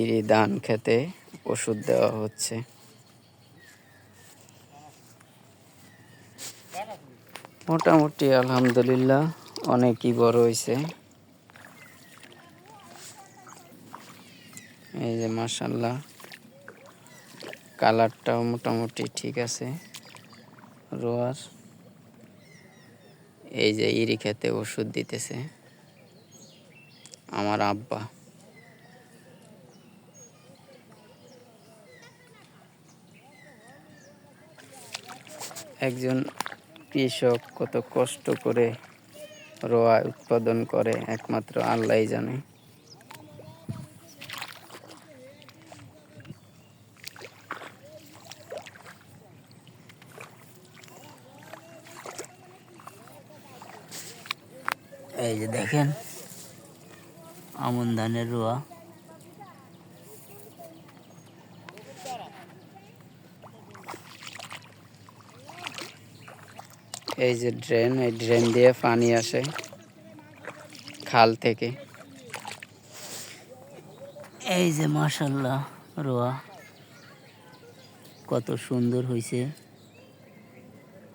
ইরি ধান খেতে ওষুধ দেওয়া হচ্ছে। মোটামুটি আলহামদুলিল্লাহ অনেকই বড় হয়েছে এই যে মাসাল্লাহ কালারটাও মোটামুটি ঠিক আছে, রোয়ার। এই যে ইরি খেতে ওষুধ দিতেছে। আমার আব্বা। একজন কৃষক কত কষ্ট করে রোয়া উৎপাদন করে, একমাত্র আল্লাহ জানে। এই যে দেখেন, আমন ধানের রোয়া। এই যে ড্রেন এই ড্রেন দিয়ে পানি আসে খাল থেকে। এই যে মাশাল্লাহ রোয়া। কত সুন্দর হয়েছে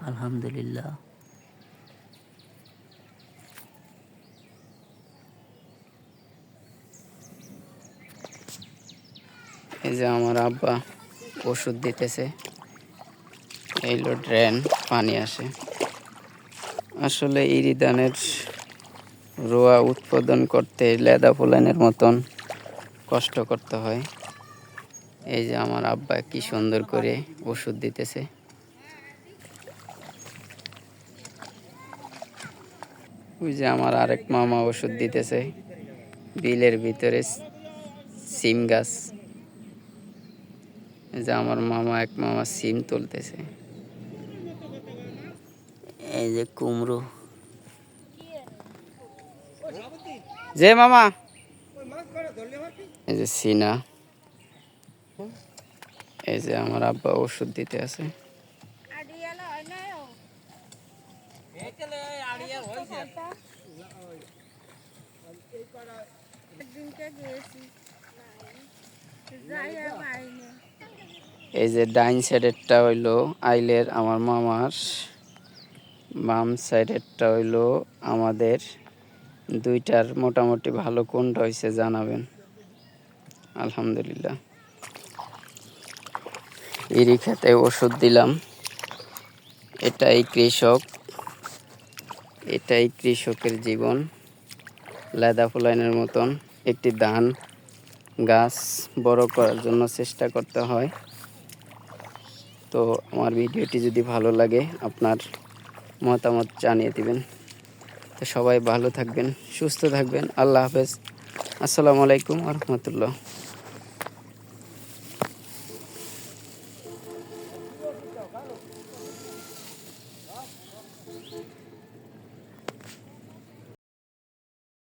আলহামদুলিল্লাহ। এই যে আমার আব্বা ওষুধ দিতেছে। এইলো ড্রেন পানি আসে। আসলে ইরিদানের রোয়া উৎপাদন করতে লেদা ফুলানের মতন কষ্ট করতে হয়। এই যে আমার আব্বা কি সুন্দর করে ওষুধ দিতেছে। ওই যে আমার আরেক মামা ওষুধ দিতেছে। বিলের ভিতরে সিম গাছ। যে আমার মামা এক মামা সিম তুলতেছে। যে কুমড়ো। যে মামা। এই যে সিনা। এই যে আমার আব্বা ওষুধ দিতে আছে। এই যে ডাইন সাইডেরটা হইল আইলের আমার মামার। বাম সাইডেরটা হইল আমাদের দুইটার মোটামুটি ভালো কোনটা হয়েছে জানাবেন। আলহামদুলিল্লাহ। ইরি খেতে ওষুধ দিলাম। এটাই কৃষক। এটাই কৃষকের জীবন। লেদা ফুলাইনের মতন একটি ধান গাছ বড় করার জন্য চেষ্টা করতে হয়। তো আমার ভিডিওটি যদি ভালো লাগে আপনার মতামত জানিয়ে দিবেন। তো সবাই ভালো থাকবেন সুস্থ থাকবেন। আল্লাহ হাফেজ। আসসালামু আলাইকুম রহমতুল্লাহ।